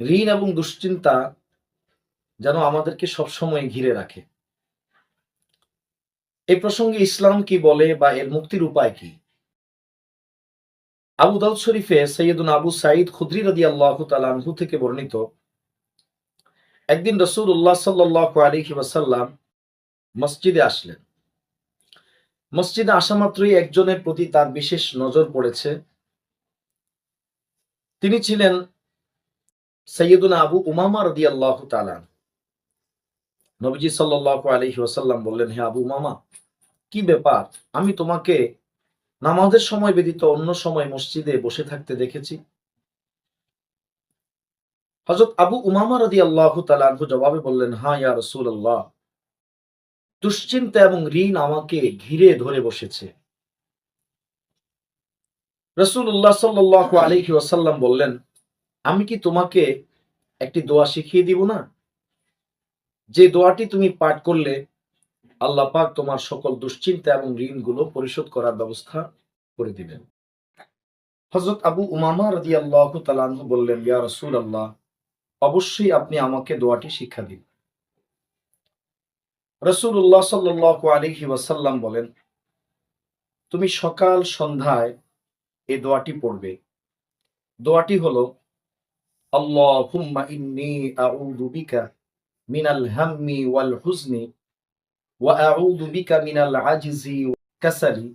ঋণ এবং দুশ্চিন্তা যেন আমাদেরকে সবসময় ঘিরে রাখে। এই প্রসঙ্গে ইসলাম কি বলে বা এর মুক্তির উপায় কি? আবু দাউদ শরীফে সৈয়দুন আবু সাঈদ খুদ্রি রাদি আল্লাহ তালু থেকে বর্ণিত, একদিন রসুল উল্লাহ সাল্লাহ মসজিদে আসলেন। মসজিদে আসা মাত্রই একজনের প্রতি তার বিশেষ নজর পড়েছে। তিনি ছিলেন সৈয়দুনা আবু উমামা রদি আল্লাহ তালান নবীজি সাল্লাহ আলহি ওয়াসাল্লাম বললেন, হে আবু উমামা, কি ব্যাপার? আমি তোমাকে নামাজের সময় ব্যতীত অন্য সময় মসজিদে বসে থাকতে দেখেছি। হজরত আবু উমামা রদি আল্লাহ তালানহু জবাবে বললেন হ্যাঁ ইয়া রসুল আল্লাহ দুশ্চিন্তা এবং ঋণ আমাকে ঘিরে ধরে বসেছে। রসুল উল্লাহ সাল্লাহ আলহি ওয়াসাল্লাম বললেন আমি কি তোমাকে একটি দোয়া শিখিয়ে দিব না? যে দোয়াটি তুমি পাঠ করলে আল্লাহ পাক তোমার সকল দুশ্চিন্তা এবং ঋণগুলো পরিশোধ করার ব্যবস্থা করে দিবেন। হজরত আবু উমামা রাজি আল্লাহ তালাহ বললেন, ইয়া রসুল আল্লাহ অবশ্যই আপনি আমাকে দোয়াটি শিক্ষা দিন। রসুল্লাহ সাল্লাহ আলহি ওয়াসাল্লাম বলেন, তুমি সকাল সন্ধ্যায় এই দোয়াটি পড়বে। দোয়াটি হলো হুজনি ওয়া আউযু বিকা মিনাল আজজি ওয়াল কাসালি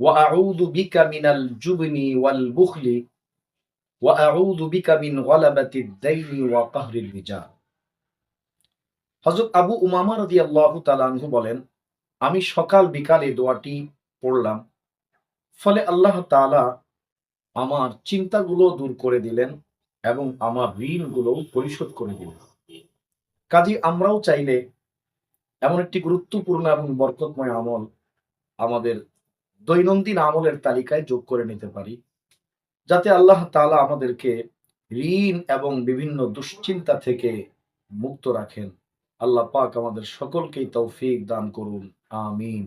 ওয়া আউযু বিকা মিনাল জুবনি ওয়াল বুখলি ওয়া আউযু বিকা মিন গলাবাতিদ দাইনি ওয়া কাহরিল রিজাল হযরত আবু উমামা রাদিয়াল্লাহু তাআলা আনহু বলেন, আমি সকাল বিকালে দোয়াটি পড়লাম। ফলে আল্লাহ তাআলা আমার চিন্তাগুলো দূর করে দিলেন। এবং আমার ঋণগুলো পরিশোধ করে দিলেন কাজে আমরাও চাইলে এমন একটি গুরুত্বপূর্ণ এবং বরকতময় আমল আমাদের দৈনন্দিন আমলের তালিকায় যোগ করে নিতে পারি, যাতে আল্লাহ তালা আমাদেরকে ঋণ এবং বিভিন্ন দুশ্চিন্তা থেকে মুক্ত রাখেন। আল্লাহ পাক আমাদের সকলকেই তৌফিক দান করুন। আমিন।